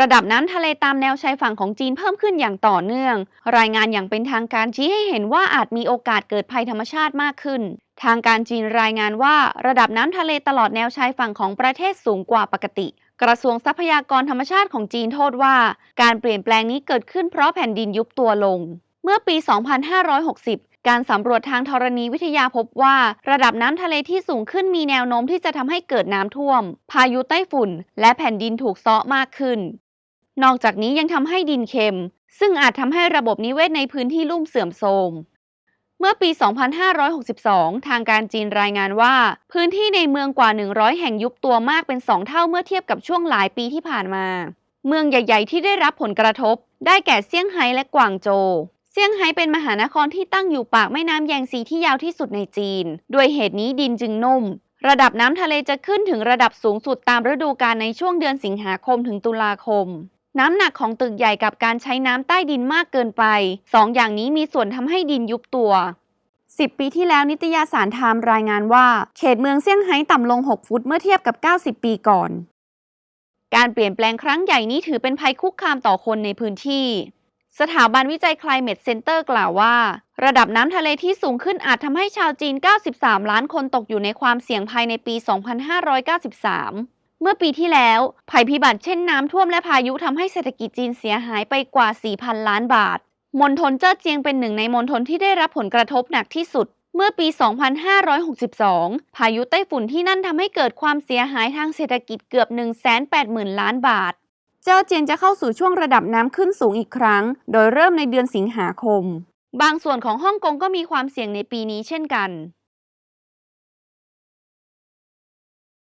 ระดับน้ำทะเลตามแนวชายฝั่งของจีนเพิ่มขึ้นอย่างต่อเนื่อง รายงานอย่างเป็นทางการชี้ให้เห็นว่าอาจมีโอกาสเกิดภัยธรรมชาติมากขึ้น ทางการจีนรายงานว่าระดับน้ำทะเลตลอดแนวชายฝั่งของประเทศสูงกว่าปกติ กระทรวงทรัพยากรธรรมชาติของจีนโทษว่า การเปลี่ยนแปลงนี้เกิดขึ้นเพราะแผ่นดินยุบตัวลง เมื่อปี 2560การสำรวจทางธรณีวิทยาพบว่า ระดับน้ำทะเลที่สูงขึ้นมีแนวโน้มที่จะทำให้เกิดน้ำท่วม พายุไต้ฝุ่น และแผ่นดินถูกเซาะมากขึ้น นอกจากนี้ยังทำให้ดินเค็ม ซึ่งอาจทำให้ระบบนิเวศในพื้นที่ลุ่มเสื่อมโทรม เมื่อปี 2562 ทางการจีนรายงานว่า พื้นที่ในเมืองกว่า 100 แห่งยุบตัวมากเป็น 2 เท่าเมื่อเทียบกับช่วงหลายปีที่ผ่านมา เมืองใหญ่ ๆ ที่ได้รับผลกระทบ ได้แก่เซี่ยงไฮ้และกวางโจวเซี่ยงไฮ้เป็นมหานครที่ตั้งอยู่ปากแม่น้ำแยงซีที่ยาวที่สุดในจีน ด้วยเหตุนี้ดินจึงนุ่ม ระดับน้ำทะเลจะขึ้นถึงระดับสูงสุดตามฤดูกาลในช่วงเดือนสิงหาคมถึงตุลาคม น้ำหนักของตึกใหญ่กับการใช้น้ำใต้ดินมากเกินไปสองอย่างนี้มีส่วนทำให้ดินยุบตัว 10 ปีที่แล้วนิตยสารไทม์รายงานว่า เขตเมืองเซี่ยงไฮ้ต่ำลง 6 ฟุตเมื่อเทียบกับ 90 ปีก่อน การเปลี่ยนแปลงครั้งใหญ่นี้ถือเป็นภัยคุกคามต่อคนในพื้นที่ สถาบันวิจัย Climate Center กล่าวว่า ระดับน้ำทะเลที่สูงขึ้นอาจทำให้ชาวจีน 93 ล้านคนตกอยู่ในความเสี่ยงภายในปี 2593 เมื่อปีที่แล้ว ภัยพิบัติเช่นน้ำท่วมและพายุทำให้เศรษฐกิจจีนเสียหายไปกว่า 4,000 ล้านบาท มณฑลเจ้อเจียงเป็นหนึ่งในมณฑลที่ได้รับผลกระทบหนักที่สุด เมื่อปี 2562 พายุไต้ฝุ่นที่นั่นทำให้เกิดความเสียหายทางเศรษฐกิจเกือบ 180,000 ล้านบาท เจ้าเจียงจะเข้าสู่ช่วงระดับน้ำขึ้นสูงอีกครั้ง โดยเริ่มในเดือนสิงหาคม บางส่วนของฮ่องกงก็มีความเสี่ยงในปีนี้เช่นกัน